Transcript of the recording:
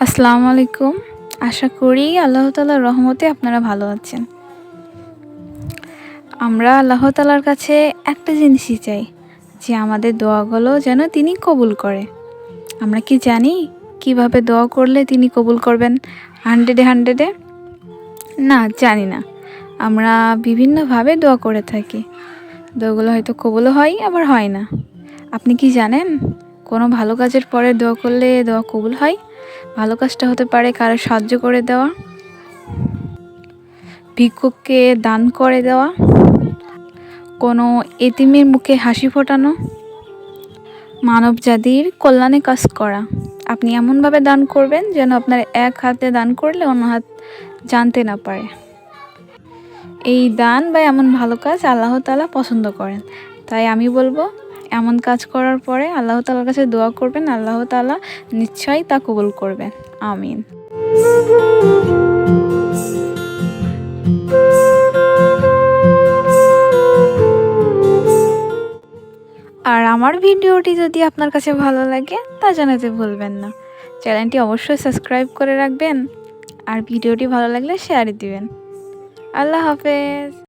আসসালামু আলাইকুম। আশা করি আল্লাহ তালার রহমতে আপনারা ভালো আছেন। আমরা আল্লাহ তালার কাছে একটা জিনিসই চাই, যে আমাদের দোয়াগুলো যেন তিনি কবুল করে। আমরা কি জানি কীভাবে দোয়া করলে তিনি কবুল করবেন? হান্ড্রেডে হান্ড্রেডে? না, জানি না। আমরা বিভিন্নভাবে দোয়া করে থাকি। দোয়াগুলো হয়তো কবুলও হয়, আবার হয় না। আপনি কি জানেন? কোনো ভালো কাজের পরে দোয়া করলে দোয়া কবুল হয়? ভালো কাজটা হতে পারে কারও সাহায্য করে দেওয়া, ভিক্ষুককে দান করে দেওয়া, কোনো এতিমের মুখে হাসি ফোটানো মানব জাতির কল্যাণে কাজ করা। আপনি এমনভাবে দান করবেন যেন আপনার এক হাতে দান করলে অন্য হাত জানতে না পারে। এই দান বা এমন ভালো কাজ আল্লাহ তালা পছন্দ করেন। তাই আমি বলব এমন কাজ করার পরে আল্লাহ তালার কাছে দোয়া করবেন, আল্লাহ তালা নিশ্চয়ই তা কবুল করবেন। আমিন। আর আমার ভিডিওটি যদি আপনার কাছে ভালো লাগে, তা জানাতে ভুলবেন না। চ্যানেলটি অবশ্যই সাবস্ক্রাইব করে রাখবেন, আর ভিডিওটি ভালো লাগলে শেয়ারে দিবেন। আল্লাহ হাফেজ।